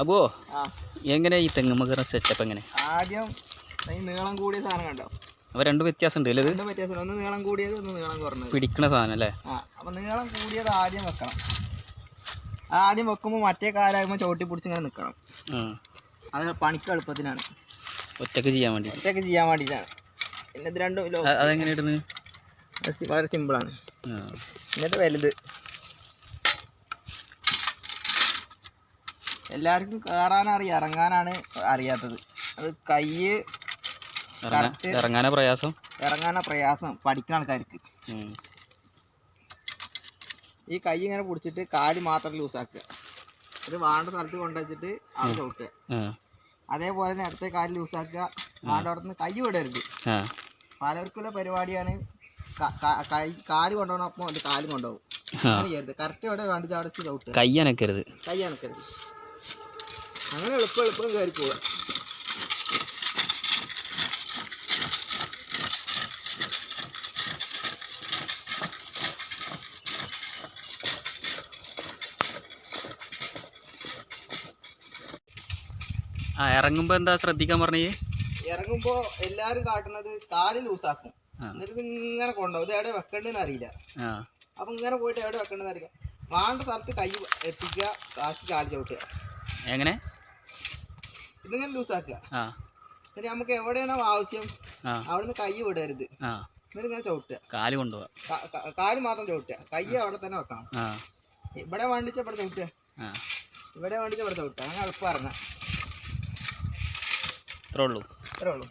അപ്പോ എങ്ങനെ ഈ തെങ്ങുമകറ സെറ്റപ്പ് എങ്ങനെ? ആദ്യം ഈ നീളം കൂടിയ സാധനം കണ്ടോ? അപ്പൊ രണ്ട് വ്യത്യാസം ഉണ്ട് അല്ലേ രണ്ട് വ്യത്യാസം ഒന്ന് നീളം കൂടിയത് ഒന്ന് നീളം കുറഞ്ഞത്. പിടിക്കണ സാധനം അല്ലേ? അപ്പൊ നീളം കൂടിയത് ആദ്യം വെക്കണം. ആദ്യം വെക്കുമ്പോൾ മറ്റേ കാലാകുമ്പോൾ ചവിട്ടി പിടിച്ച് ഇങ്ങനെ നിൽക്കണം. അത് പണിക്ക് എളുപ്പത്തിനാണ്. ഒറ്റയ്ക്ക് ചെയ്യാൻ വേണ്ടി. ഒറ്റയ്ക്ക് ചെയ്യാൻ വേണ്ടിയിട്ടാണ്. പിന്നെ ഇത് രണ്ടും അതെങ്ങനെ ഇടുന്നത്? വളരെ സിമ്പിൾ ആണ്. എന്നിട്ട് വലുത്. എല്ലാവർക്കും കയറാനറിയാം ഇറങ്ങാനാണ് അറിയാത്തത്. അത് കൈ ഇറങ്ങാൻ ഇറങ്ങാനാ പ്രയാസം? ഇറങ്ങാനാ പ്രയാസം പഠിക്കുന്ന ആൾക്കാർക്ക്. ഈ കൈ ഇങ്ങനെ പിടിച്ചിട്ട് കാൽ മാത്രം ലൂസാക്കുക ഇത് വേണ്ട സ്ഥലത്ത് കൊണ്ടുവച്ചിട്ട് അവിടെ ചവിട്ടുക. അതേപോലെ തന്നെ അടുത്ത കാൽ ലൂസാക്കുക വേണ്ട അവിടെ നിന്ന് കൈ വിടരുത്. പലർക്കുള്ള പരിപാടിയാണ് ക- കാൽ കൊണ്ടുപോകണം അപ്പോൾ കാലും കൊണ്ടുപോകും. കറക്റ്റ് ഇവിടെ വേണ്ടി ചടച്ച് ചവിട്ടുക. കൈ അനക്കരുത്. കൈ അനക്കരുത്. അങ്ങനെ എളുപ്പം എളുപ്പം കയറി പോവുക ആ ഇറങ്ങുമ്പോ എന്താ ശ്രദ്ധിക്കാൻ പറഞ്ഞേ? ഇറങ്ങുമ്പോ എല്ലാരും കാട്ടുന്നത് കാൽ ലൂസാക്കും. എന്നിട്ട് ഇങ്ങനെ കൊണ്ടുപോകും. ഇത് എവിടെ വെക്കണ്ടെന്ന് അറിയില്ല. അപ്പൊ അപ്പം ഇങ്ങനെ പോയിട്ട് എവിടെ വെക്കണ്ടെന്ന് അറിയില്ല. വേണ്ട സ്ഥലത്ത് കൈ എത്തിക്കുക കാശ് കാൽ ചവിട്ടുക. എങ്ങനെ? ഇതിങ്ങനെ ലൂസാക്കുക എന്നിട്ട് നമുക്ക് എവിടെയാണോ ആവശ്യം അവിടുന്ന് കൈ വിടരുത്. എന്നിട്ട് ഇങ്ങനെ ചവിട്ടുക. കാൽ കൊണ്ടുപോവാ. കാൽ മാത്രം ചവിട്ടുക. കൈ അവിടെ തന്നെ വെക്കണം. ഇവിടെ വേണ്ടിച്ച ഇവിടെ ചവിട്ടുക. ഇവിടെ വേണ്ടിച്ച ഇവിടെ ചവിട്ടുക. അങ്ങനെ എളുപ്പം ഇത്രേ ഉള്ളൂ. ഇത്രേ ഉള്ളൂ.